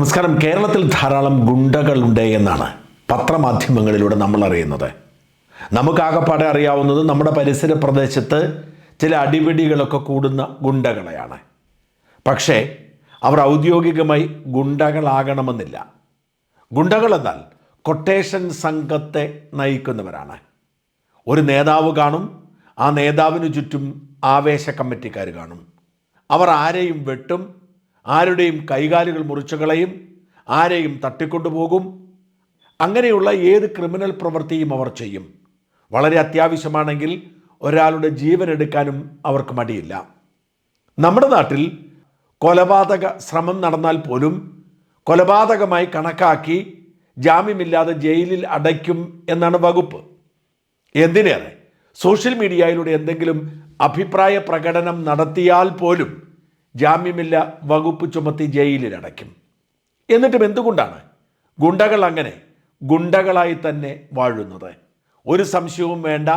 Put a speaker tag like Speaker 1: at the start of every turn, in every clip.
Speaker 1: നമസ്കാരം. കേരളത്തിൽ ധാരാളം ഗുണ്ടകളുണ്ട് എന്നാണ് പത്രമാധ്യമങ്ങളിലൂടെ നമ്മൾ അറിയുന്നത്. നമുക്കാകപ്പാടെ അറിയാവുന്നത് നമ്മുടെ പരിസര പ്രദേശത്ത് ചില അടിപിടികളൊക്കെ കൂടുന്ന ഗുണ്ടകളെയാണ്. പക്ഷേ അവർ ഔദ്യോഗികമായി ഗുണ്ടകളാകണമെന്നില്ല. ഗുണ്ടകൾ എന്നാൽ കൊട്ടേഷൻ സംഘത്തെ നയിക്കുന്നവരാണ്. ഒരു നേതാവ് കാണും ആ നേതാവിന് ചുറ്റും ആവേശ കമ്മിറ്റിക്കാർ കാണും. അവർ ആരെയും വെട്ടും ആരുടെയും കൈകാലുകൾ മുറിച്ചുകളയും ആരെയും തട്ടിക്കൊണ്ടുപോകും. അങ്ങനെയുള്ള ഏത് ക്രിമിനൽ പ്രവൃത്തിയും അവർ ചെയ്യും. വളരെ അത്യാവശ്യമാണെങ്കിൽ ഒരാളുടെ ജീവൻ എടുക്കാനും അവർക്ക് മടിയില്ല. നമ്മുടെ നാട്ടിൽ കൊലപാതക ശ്രമം നടന്നാൽ പോലും കൊലപാതകമായി കണക്കാക്കി ജാമ്യമില്ലാതെ ജയിലിൽ അടയ്ക്കും എന്നാണ് വകുപ്പ്. എന്തിനേറെ? സോഷ്യൽ മീഡിയയിലൂടെ എന്തെങ്കിലും അഭിപ്രായ പ്രകടനം നടത്തിയാൽ പോലും ജാമ്യമില്ല വകുപ്പ് ചുമത്തി ജയിലിൽ അടയ്ക്കും എന്നിട്ടും എന്തുകൊണ്ടാണ് ഗുണ്ടകൾ അങ്ങനെ ഗുണ്ടകളായി തന്നെ വാഴുന്നത്? ഒരു സംശയവും വേണ്ട.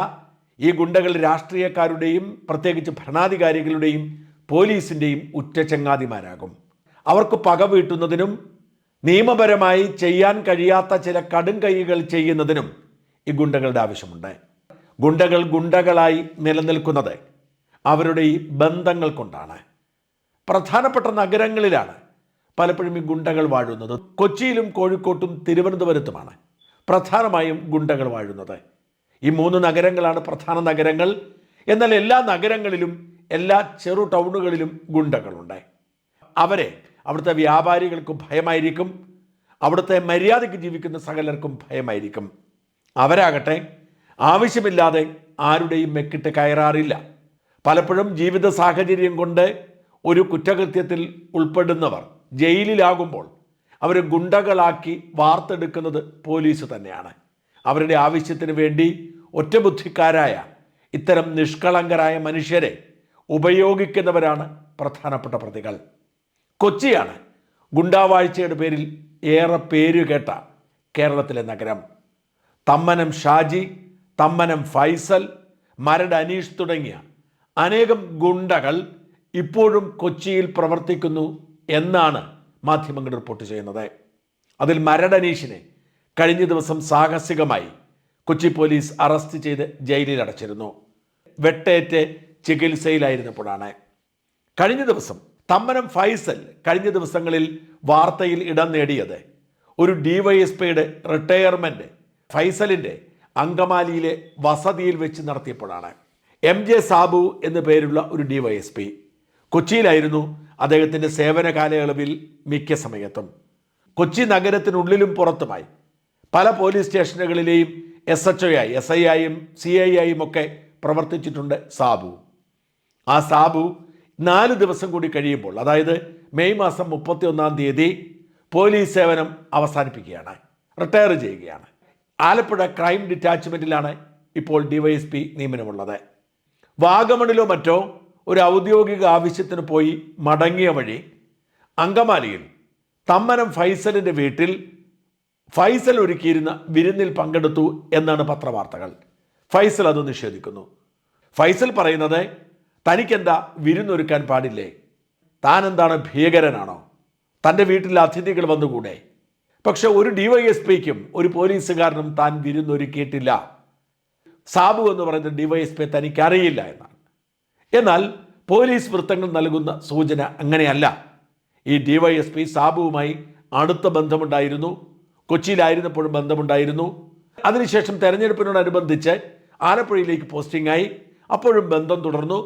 Speaker 1: ഈ ഗുണ്ടകൾ രാഷ്ട്രീയക്കാരുടെയും പ്രത്യേകിച്ച് ഭരണാധികാരികളുടെയും പോലീസിന്റെയും ഉറ്റ ചങ്ങാതിമാരാകും. അവർക്ക് പക വീട്ടുന്നതിനും നിയമപരമായി ചെയ്യാൻ കഴിയാത്ത ചില കടും കൈകൾ ചെയ്യുന്നതിനും ഈ ഗുണ്ടകളുടെ ആവശ്യമുണ്ട്. ഗുണ്ടകൾ ഗുണ്ടകളായി നിലനിൽക്കുന്നത് അവരുടെ ഈ ബന്ധങ്ങൾ കൊണ്ടാണ്. പ്രധാനപ്പെട്ട നഗരങ്ങളിലാണ് പലപ്പോഴും ഈ ഗുണ്ടകൾ വാഴുന്നത്. കൊച്ചിയിലും കോഴിക്കോട്ടും തിരുവനന്തപുരത്തുമാണ് പ്രധാനമായും ഗുണ്ടകൾ വാഴുന്നത്. ഈ മൂന്ന് നഗരങ്ങളാണ് പ്രധാന നഗരങ്ങൾ. എന്നാൽ എല്ലാ നഗരങ്ങളിലും എല്ലാ ചെറു ടൗണുകളിലും ഗുണ്ടകളുണ്ട്. അവരെ അവിടുത്തെ വ്യാപാരികൾക്ക് ഭയമായിരിക്കും. അവിടുത്തെ മര്യാദയ്ക്ക് ജീവിക്കുന്ന സകലർക്കും ഭയമായിരിക്കും. അവരാകട്ടെ ആവശ്യമില്ലാതെ ആരുടെയും മെക്കിട്ട് കയറാറില്ല. പലപ്പോഴും ജീവിത സാഹചര്യം കൊണ്ട് ഒരു കുറ്റകൃത്യത്തിൽ ഉൾപ്പെടുന്നവർ ജയിലിലാകുമ്പോൾ അവരെ ഗുണ്ടകളാക്കി വാർത്തെടുക്കുന്നത് പോലീസ് തന്നെയാണ്. അവരുടെ ആവശ്യത്തിന് വേണ്ടി ഒറ്റബുദ്ധിക്കാരായ ഇത്തരം നിഷ്കളങ്കരായ മനുഷ്യരെ ഉപയോഗിക്കുന്നവരാണ് പ്രധാനപ്പെട്ട പ്രതികൾ. കൊച്ചിയാണ് ഗുണ്ടാവാഴ്ചയുടെ പേരിൽ ഏറെ പേരുകേട്ട കേരളത്തിലെ നഗരം. തമ്മനം ഷാജി തമ്മനം ഫൈസൽ മരട് അനീഷ് തുടങ്ങിയ അനേകം ഗുണ്ടകൾ ഇപ്പോഴും കൊച്ചിയിൽ പ്രവർത്തിക്കുന്നു എന്നാണ് മാധ്യമങ്ങൾ റിപ്പോർട്ട് ചെയ്യുന്നത്. അതിൽ മരടനീഷിനെ കഴിഞ്ഞ ദിവസം സാഹസികമായി കൊച്ചി പോലീസ് അറസ്റ്റ് ചെയ്ത് ജയിലിൽ അടച്ചിരുന്നു. വെട്ടേറ്റ് ചികിത്സയിലായിരുന്നപ്പോഴാണ്. കഴിഞ്ഞ ദിവസം തമ്മനം ഫൈസൽ കഴിഞ്ഞ ദിവസങ്ങളിൽ വാർത്തയിൽ ഇടം നേടിയത് ഒരു ഡിവൈഎസ്പിയുടെ റിട്ടയർമെന്റ് ഫൈസലിന്റെ അങ്കമാലിയിലെ വസതിയിൽ വെച്ച് നടത്തിയപ്പോഴാണ്. എം ജെ സാബു എന്നു പേരുള്ള ഒരു ഡിവൈഎസ്പി. കൊച്ചിയിലായിരുന്നു അദ്ദേഹത്തിന്റെ സേവന കാലയളവിൽ മിക്ക സമയത്തും. കൊച്ചി നഗരത്തിനുള്ളിലും പുറത്തുമായി. പല പോലീസ് സ്റ്റേഷനുകളിലെയും എസ് എച്ച് ഒ ആയി എസ് ഐ ആയും സി ഐ ആയും ഒക്കെ പ്രവർത്തിച്ചിട്ടുണ്ട് സാബു. ആ സാബു നാല് ദിവസം കൂടി കഴിയുമ്പോൾ അതായത് മെയ് മാസം മുപ്പത്തി ഒന്നാം തീയതി പോലീസ് സേവനം അവസാനിപ്പിക്കുകയാണ്. റിട്ടയർ ചെയ്യുകയാണ്. ആലപ്പുഴ ക്രൈം ഡിറ്റാച്ച്മെന്റിലാണ് ഇപ്പോൾ ഡിവൈഎസ്പി നിയമനമുള്ളത്. വാഗമണിലോ മറ്റോ ഒരു ഔദ്യോഗിക ആവശ്യത്തിന് പോയി മടങ്ങിയ വഴി അങ്കമാലിയിൽ തമ്മനം ഫൈസലിന്റെ വീട്ടിൽ ഫൈസൽ ഒരുക്കിയിരുന്ന വിരുന്നിൽ പങ്കെടുത്തു എന്നാണ് പത്രവാർത്തകൾ. ഫൈസൽ അത് നിഷേധിക്കുന്നു. ഫൈസൽ പറയുന്നത് തനിക്കെന്താ വിരുന്നൊരുക്കാൻ പാടില്ലേ? താൻ എന്താണ് ഭീകരനാണോ? തന്റെ വീട്ടിൽ അതിഥികൾ വന്നുകൂടെ? പക്ഷെ ഒരു ഡിവൈഎസ്പിക്കും ഒരു പോലീസുകാരനും താൻ വിരുന്നൊരുക്കിയിട്ടില്ല സാബു എന്ന് പറയുന്ന ഡിവൈഎസ്പി തനിക്കറിയില്ല എന്നാണ്. എന്നാൽ പോലീസ് വൃത്തങ്ങൾ നൽകുന്ന സൂചന അങ്ങനെയല്ല. ഈ ഡിവൈഎസ്പി സാബുവുമായി അടുത്ത ബന്ധമുണ്ടായിരുന്നു. കൊച്ചിയിലായിരുന്നപ്പോഴും ബന്ധമുണ്ടായിരുന്നു. അതിനുശേഷം തെരഞ്ഞെടുപ്പിനോടനുബന്ധിച്ച് ആലപ്പുഴയിലേക്ക് പോസ്റ്റിംഗ് ആയി അപ്പോഴും ബന്ധം തുടർന്നു.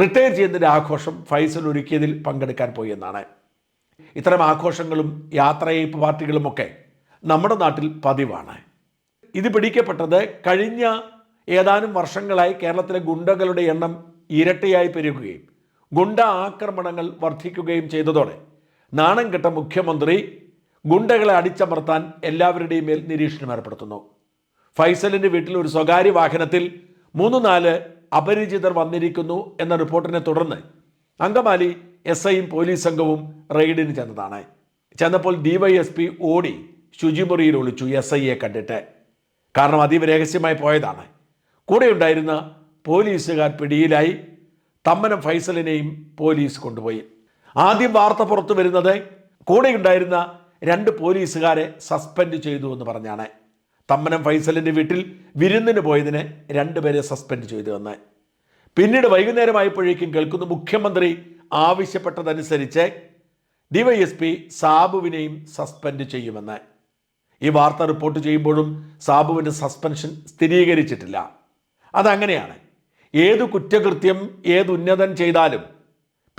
Speaker 1: റിട്ടയർ ചെയ്യുന്നതിന്റെ ആഘോഷം ഫൈസൽ ഒരുക്കിയതിൽ പങ്കെടുക്കാൻ പോയി എന്നാണ്. ഇത്തരം ആഘോഷങ്ങളും യാത്രയയപ്പ് പാർട്ടികളുമൊക്കെ നമ്മുടെ നാട്ടിൽ പതിവാണ്. ഇത് പിടിക്കപ്പെട്ടത് കഴിഞ്ഞ ഏതാനും വർഷങ്ങളായി കേരളത്തിലെ ഗുണ്ടകളുടെ എണ്ണം ഇരട്ടിയായി പെരുകുകയും ഗുണ്ട ആക്രമണങ്ങൾ വർദ്ധിക്കുകയും ചെയ്തതോടെ നാണം കെട്ട മുഖ്യമന്ത്രി ഗുണ്ടകളെ അടിച്ചമർത്താൻ എല്ലാവരുടെയും മേൽ നിരീക്ഷണം ഏർപ്പെടുത്തുന്നു. ഫൈസലിന്റെ വീട്ടിൽ ഒരു സ്വകാര്യ വാഹനത്തിൽ മൂന്ന് നാല് അപരിചിതർ വന്നിരിക്കുന്നു എന്ന റിപ്പോർട്ടിനെ തുടർന്ന് അങ്കമാലി എസ് ഐയും പോലീസ് സംഘവും റെയ്ഡിന് ചെന്നതാണ്. ചെന്നപ്പോൾ ഡിവൈഎസ്പി ഓടി ശുചിമുറിയിൽ ഒളിച്ചു എസ് ഐയെ കണ്ടിട്ട്. കാരണം അതീവ രഹസ്യമായി പോയതാണ്. കൂടെയുണ്ടായിരുന്ന പോലീസുകാർ പിടിയിലായി. തമ്മനം ഫൈസലിനെയും പോലീസ് കൊണ്ടുപോയി. ആദ്യം വാർത്ത പുറത്തു വരുന്നത് കൂടെയുണ്ടായിരുന്ന രണ്ട് പോലീസുകാരെ സസ്പെൻഡ് ചെയ്തു എന്ന് പറഞ്ഞാണ്. തമ്മനം ഫൈസലിന്റെ വീട്ടിൽ വിരുന്നിന് പോയതിന് രണ്ടുപേരെ സസ്പെൻഡ് ചെയ്തു എന്ന്. പിന്നീട് വൈകുന്നേരമായപ്പോഴേക്കും കേൾക്കുന്ന മുഖ്യമന്ത്രി ആവശ്യപ്പെട്ടതനുസരിച്ച് ഡിവൈഎസ്പി സാബുവിനെയും സസ്പെൻഡ് ചെയ്യുമെന്ന്. ഈ വാർത്ത റിപ്പോർട്ട് ചെയ്യുമ്പോഴും സാബുവിന്റെ സസ്പെൻഷൻ സ്ഥിരീകരിച്ചിട്ടില്ല. അതങ്ങനെയാണ്. ഏത് കുറ്റകൃത്യം ഏത് ഉന്നതൻ ചെയ്താലും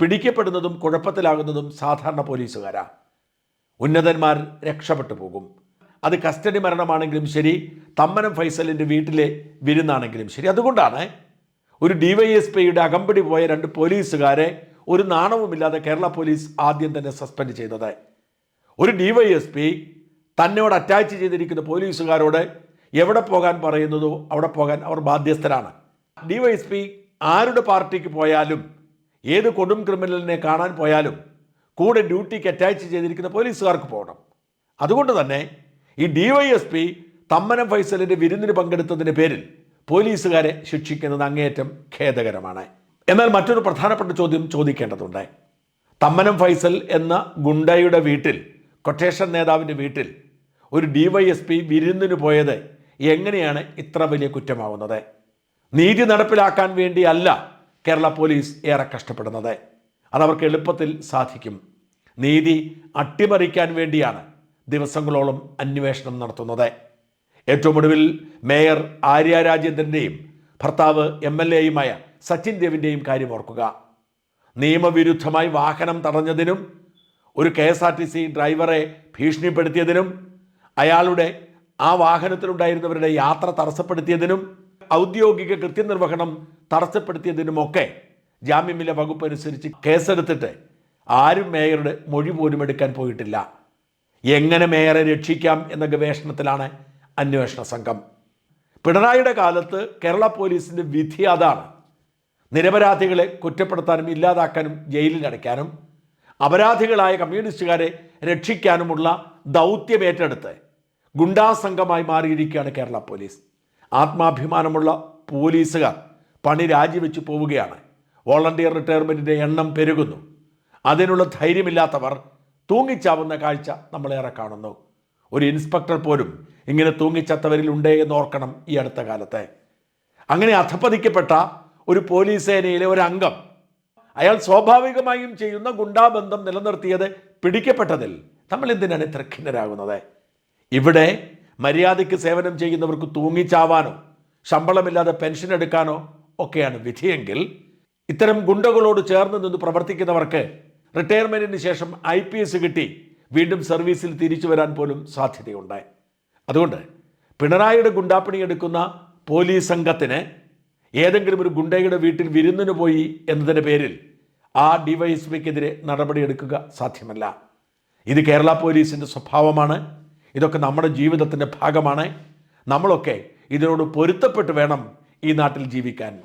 Speaker 1: പിടിക്കപ്പെടുന്നതും കുഴപ്പത്തിലാകുന്നതും സാധാരണ പോലീസുകാരാ. ഉന്നതന്മാർ രക്ഷപ്പെട്ടു പോകും. അത് കസ്റ്റഡി മരണമാണെങ്കിലും ശരി തമ്മനം ഫൈസലിന്റെ വീട്ടിലെ വിരുന്നാണെങ്കിലും ശരി. അതുകൊണ്ടാണ് ഒരു ഡിവൈഎസ്പിയുടെ അകമ്പടി പോയ രണ്ട് പോലീസുകാരെ ഒരു നാണവുമില്ലാതെ കേരള പോലീസ് ആദ്യം തന്നെ സസ്പെൻഡ് ചെയ്തത്. ഒരു ഡിവൈഎസ്പി തന്നോട് അറ്റാച്ച് ചെയ്തിരിക്കുന്ന പോലീസുകാരോട് എവിടെ പോകാൻ പറയുന്നതോ അവിടെ പോകാൻ അവർ ബാധ്യസ്ഥരാണ്. ഡിവൈഎസ്പി ആരുടെ പാർട്ടിക്ക് പോയാലും ഏത് കൊടും ക്രിമിനലിനെ കാണാൻ പോയാലും കൂടെ ഡ്യൂട്ടിക്ക് അറ്റാച്ച് ചെയ്തിരിക്കുന്ന പോലീസുകാർക്ക് പോകണം. അതുകൊണ്ട് തന്നെ ഈ ഡിവൈഎസ്പി തമ്മനം ഫൈസലിന്റെ വിരുന്നിന് പങ്കെടുത്തതിന്റെ പേരിൽ പോലീസുകാരെ ശിക്ഷിക്കുന്നത് അങ്ങേയറ്റം ഖേദകരമാണ്. എന്നാൽ മറ്റൊരു പ്രധാനപ്പെട്ട ചോദ്യം ചോദിക്കേണ്ടതുണ്ട്. തമ്മനം ഫൈസൽ എന്ന ഗുണ്ടയുടെ വീട്ടിൽ കൊട്ടേഷൻ നേതാവിന്റെ വീട്ടിൽ ഒരു ഡിവൈഎസ്പി വിരുന്നിന് പോയത് എങ്ങനെയാണ് ഇത്ര വലിയ കുറ്റമാവുന്നത്? നീതി നടപ്പിലാക്കാൻ വേണ്ടിയല്ല കേരള പോലീസ് ഏറെ കഷ്ടപ്പെടുന്നത്. അതവർക്ക് എളുപ്പത്തിൽ സാധിക്കും. നീതി അട്ടിമറിക്കാൻ വേണ്ടിയാണ് ദിവസങ്ങളോളം അന്വേഷണം നടത്തുന്നത്. ഏറ്റവും ഒടുവിൽ മേയർ ആര്യ രാജേന്ദ്രന്റെയും ഭർത്താവ് എം എൽ എയുമായ സച്ചിൻ ദേവിന്റെയും കാര്യം ഓർക്കുക. നിയമവിരുദ്ധമായി വാഹനം തടഞ്ഞതിനും ഒരു K S R T C ഡ്രൈവറെ ഭീഷണിപ്പെടുത്തിയതിനും അയാളുടെ ആ വാഹനത്തിലുണ്ടായിരുന്നവരുടെ യാത്ര തടസ്സപ്പെടുത്തിയതിനും ഔദ്യോഗിക കൃത്യനിർവഹണം തടസ്സപ്പെടുത്തിയതിനുമൊക്കെ ജാമ്യമില്ല വകുപ്പ് അനുസരിച്ച് കേസെടുത്തിട്ട് ആരും മേയറുടെ മൊഴി പോലും എടുക്കാൻ പോയിട്ടില്ല. എങ്ങനെ മേയറെ രക്ഷിക്കാം എന്ന ഗവേഷണത്തിലാണ് അന്വേഷണ സംഘം. പിണറായിയുടെ കാലത്ത് കേരള പോലീസിന്റെ വിധി അതാണ്. നിരപരാധികളെ കുറ്റപ്പെടുത്താനും ഇല്ലാതാക്കാനും ജയിലിൽ അടയ്ക്കാനും അപരാധികളായ കമ്മ്യൂണിസ്റ്റുകാരെ രക്ഷിക്കാനുമുള്ള ദൗത്യമേറ്റെടുത്ത് ഗുണ്ടാസംഘമായി മാറിയിരിക്കുകയാണ് കേരള പോലീസ്. ആത്മാഭിമാനമുള്ള പോലീസുകാർ പണി രാജിവെച്ച് പോവുകയാണ്. വോളണ്ടിയർ റിട്ടയർമെന്റിന്റെ എണ്ണം പെരുകുന്നു. അതിനുള്ള ധൈര്യമില്ലാത്തവർ തൂങ്ങിച്ചാവുന്ന കാഴ്ച നമ്മളേറെ കാണുന്നു. ഒരു ഇൻസ്പെക്ടർ പോലും ഇങ്ങനെ തൂങ്ങിച്ചത്തവരിൽ ഉണ്ടേ എന്ന് ഓർക്കണം ഈ അടുത്ത കാലത്തെ. അങ്ങനെ അധപ്പതിക്കപ്പെട്ട ഒരു പോലീസ് സേനയിലെ ഒരു അംഗം അയാൾ സ്വാഭാവികമായും ചെയ്യുന്ന ഗുണ്ടാബന്ധം നിലനിർത്തിയത് പിടിക്കപ്പെട്ടതിൽ നമ്മൾ എന്തിനാണ് ഇത്ര ഖിന്നരാകുന്നത്? ഇവിടെ മര്യാദയ്ക്ക് സേവനം ചെയ്യുന്നവർക്ക് തൂങ്ങിച്ചാവാനോ ശമ്പളമില്ലാതെ പെൻഷൻ എടുക്കാനോ ഒക്കെയാണ് വിധിയെങ്കിൽ ഇത്തരം ഗുണ്ടകളോട് ചേർന്ന് നിന്ന് പ്രവർത്തിക്കുന്നവർക്ക് റിട്ടയർമെന്റിന് ശേഷം ഐ പി എസ് കിട്ടി വീണ്ടും സർവീസിൽ തിരിച്ചു വരാൻ പോലും സാധ്യതയുണ്ടായി. അതുകൊണ്ട് പിണറായിയുടെ ഗുണ്ടാപ്പണി എടുക്കുന്ന പോലീസ് സംഘത്തിന് ഏതെങ്കിലും ഒരു ഗുണ്ടയുടെ വീട്ടിൽ വിരുന്നിന് പോയി എന്നതിന്റെ പേരിൽ ആ ഡിവൈഎസ്പിക്കെതിരെ നടപടിയെടുക്കുക സാധ്യമല്ല. ഇത് കേരള പോലീസിന്റെ സ്വഭാവമാണ്. ഇതൊക്കെ നമ്മുടെ ജീവിതത്തിന്റെ ഭാഗമാണ്. നമ്മളൊക്കെ ഇതിനോട് പൊരുത്തപ്പെട്ട് വേണം ഈ നാട്ടിൽ ജീവിക്കാൻ.